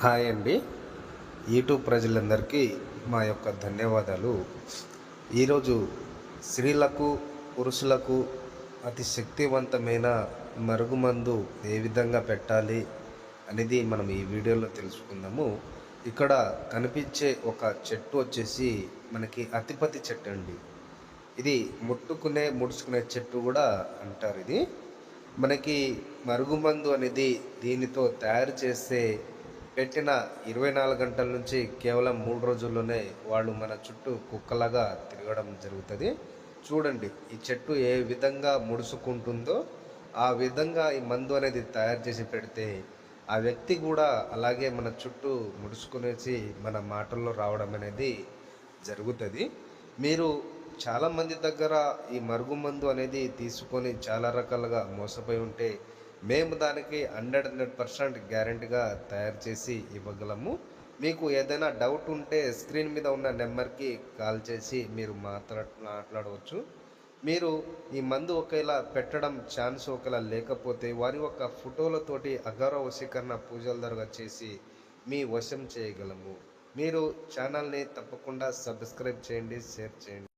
Hi అండి. YouTube ప్రజలందరికీ మా యొక్క ధన్యవాదాలు. ఈరోజు స్త్రీలకు పురుషులకు అతి శక్తివంతమైన మరుగుమందు ఏ విధంగా పెట్టాలి అనేది మనం ఈ వీడియోలో తెలుసుకుందాము. ఇక్కడ కనిపించే ఒక చెట్టు వచ్చేసి మనకి అతిపతి చెట్టు అండి. ఇది ముట్టుకునే ముడుచుకునే చెట్టు కూడా అంటారు ఇది. మనకి మరుగుమందు అనేది దీనితో తయారు చేసే పెట్టిన ఇరవై నాలుగు గంటల నుంచి కేవలం మూడు రోజుల్లోనే వాళ్ళు మన చుట్టూ కుక్కలాగా తిరగడం జరుగుతుంది. చూడండి ఈ చెట్టు ఏ విధంగా ముడుచుకుంటుందో ఆ విధంగా ఈ మందు అనేది తయారు చేసి పెడితే ఆ వ్యక్తి కూడా అలాగే మన చుట్టూ ముడుచుకునేసి మన మాటల్లో రావడం అనేది జరుగుతుంది. మీరు చాలామంది దగ్గర ఈ మరుగు మందు అనేది తీసుకొని చాలా రకాలుగా మోసపోయి ఉంటే మేము దానికి హండ్రెడ్ హండ్రెడ్ పర్సెంట్ గ్యారంటీగా తయారు చేసి ఇవ్వగలము. మీకు ఏదైనా డౌట్ ఉంటే స్క్రీన్ మీద ఉన్న నెంబర్కి కాల్ చేసి మీరు మాట్లా మాట్లాడవచ్చు. మీరు ఈ మందు ఒకవేళ పెట్టడం ఛాన్స్ ఒకవేళ లేకపోతే వారి యొక్క ఫోటోలతోటి అగౌరవ వశీకరణ పూజల ద్వారా చేసి మీ వశం చేయగలము. మీరు ఛానల్ని తప్పకుండా సబ్స్క్రైబ్ చేయండి షేర్ చేయండి.